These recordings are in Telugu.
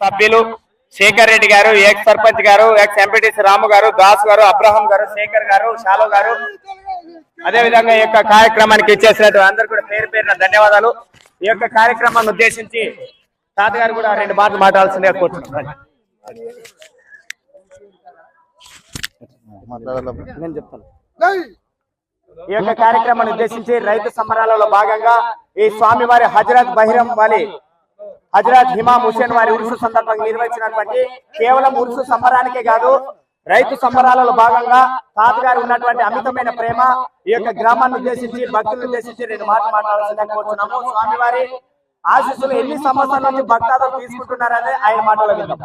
సభ్యులు శేఖర్ రెడ్డి గారు ఎక్స్ సర్పంచ్ గారు ఎక్స్ ఎంపీటీసీ రాము గారు దాస్ గారు అబ్రహం గారు శేఖర్ గారు షాలో గారు. అదే విధంగా ఈ యొక్క కార్యక్రమానికి ఇచ్చేసినటువంటి అందరు కూడా పేరు పేరున ధన్యవాదాలు. ఈ యొక్క కార్యక్రమాన్ని ఉద్దేశించి తాతగారు కూడా రెండు మాటలు మాట్లాడాల్సిందిగా కోరుతున్నాను నేను చెప్తాను. ఈ యొక్క కార్యక్రమాన్ని ఉద్దేశించి రైతు సంబరాలలో భాగంగా ఈ స్వామివారి హజరత్ బహిరం వాలి హజరత్ హిమాం హుసేన్ వారి ఉరుసు సందర్భంగా నిర్వహించినటువంటి కేవలం ఉరుసు సంబరానికే కాదు రైతు సంబరాలలో భాగంగా తాతగారు ఉన్నటువంటి అమితమైన ప్రేమ ఈ యొక్క గ్రామాన్ని ఉద్దేశించి భక్తులను ఉద్దేశించి రెండు మాటలు మాట్లాడాల్సిందని కోరుతున్నాము స్వామివారి ఆశీస్సులు ఎన్ని సంవత్సరాల నుంచి భక్తాదులు తీసుకుంటున్నారని ఆయన మాటలో విందాం.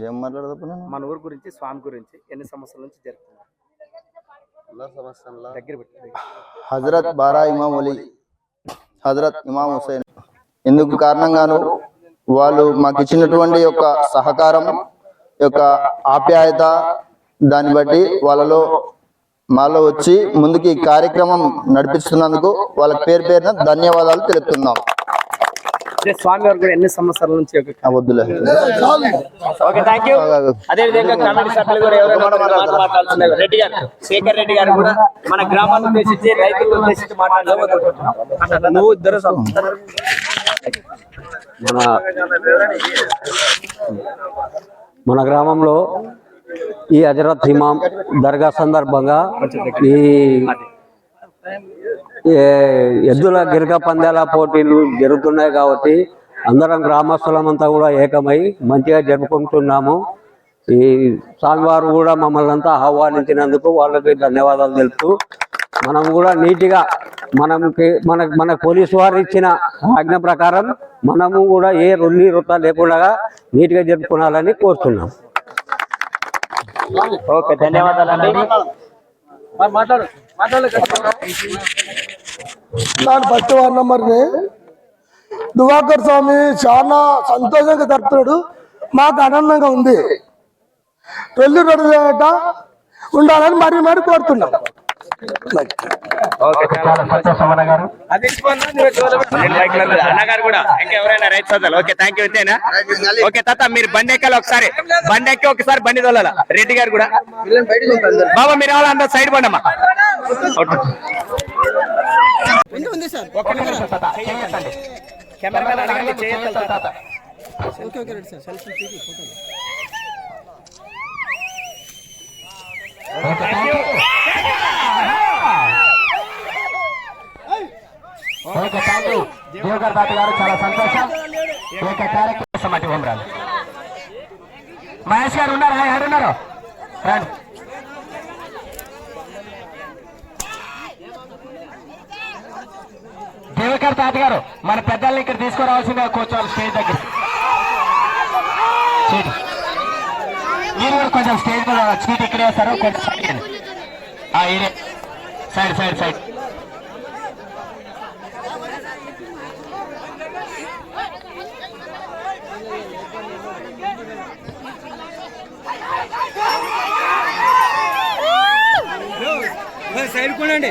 ఏం మాట్లాడదా మన ఊరు గురించి స్వామి గురించి ఎన్ని సంవత్సరాల నుంచి పెట్టి హజరత్ బారా ఇమాం అలీ హజరత్ ఇమాం హుసేన్ ఇందుకు కారణంగాను? వాళ్ళు మాకు ఇచ్చినటువంటి యొక్క సహకారం యొక్క ఆప్యాయత దాన్ని బట్టి వాళ్ళలో మాలో వచ్చి ముందుకు ఈ కార్యక్రమం నడిపిస్తున్నందుకు వాళ్ళ పేరు పేరున ధన్యవాదాలు తెలుపుతున్నాం. అంటే స్వామి వారు కూడా ఎన్ని సంవత్సరాల నుంచి ఒక ఆ వద్దులే. ఓకే థ్యాంక్ యూ అదే విధంగా కమిటీ సభ్యులు కూడా ఎవరైనా ఉంటే రెండు మాటలు మాట్లాడుతున్నారు రెడ్డి గారు శేఖర్ రెడ్డి గారు కూడా మన గ్రామాన్ని ఉద్దేశించి రైతులను ఉద్దేశించి మాట్లాడాలి నువ్వు ఇద్దరు మన మన గ్రామంలో ఈ హజరత్ ఇమాం దర్గా సందర్భంగా ఈ ఎద్దుల గిరక పందాల పోటీలు జరుగుతున్నాయి కాబట్టి అందరం గ్రామస్తులమంతా కూడా ఏకమై మంచిగా జరుపుకుంటున్నాము. ఈ స్వామివారు కూడా మమ్మల్ని అంతా ఆహ్వానించినందుకు వాళ్ళకి ధన్యవాదాలు తెలుపుతూ మనం కూడా నీట్గా మనకి మన మన పోలీసు వారు ఇచ్చిన ఆజ్ఞ ప్రకారం మనము కూడా ఏ రొల్లి రొట్ట లేకుండా నీట్గా జరుపుకోవాలని కోరుతున్నాం. ఓకే ధన్యవాదాలండి. నాడు ఫస్ట్ వార్ నంబర్ని దువాకర్ స్వామి చాలా సంతోషంగా జరుపుతున్నాడు. మాకు ఆనందంగా ఉంది. పెళ్ళి రెండు వేట ఉండాలని మరీ మరీ కోరుతున్నాం. ఓకే తాత మీరు బండి ఎక్కాలి ఒకసారి. బండి ఎక్కి ఒకసారి బండి తోలాల? రెడ్డి గారు కూడా. బాబా మీరు అందరూ సైడ్ బండమ్మా ఒక్క నిమిషం తాత, చేయొద్దండి. కెమెరామెన్ అడగండి, చేయొద్దు తాత. Thank you. Okay thank you Devagar తాత గారు చాలా సంతోషం. ఈ యొక్క కార్యక్రమం మట్టి హోమరాలు మహేష్ గారు ఉన్నారా? ఎవరున్నారు? రండి. దివకర్ తాత గారు మన పెద్దల్ని ఇక్కడ తీసుకురావాల్సిందిగా కూర్చోవాలి స్టేజ్ దగ్గర. సీట్. మీరు కూడా కొంచెం స్టేజ్ మీద సీట్ ఇక్కడే వేస్తారు. కొంచెం side side side side. Side కొనండి.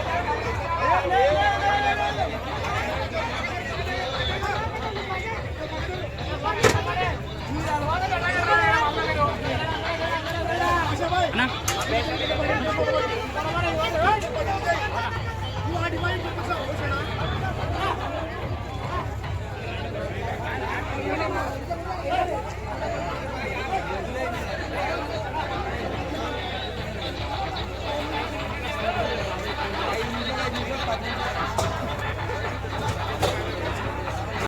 అన్నా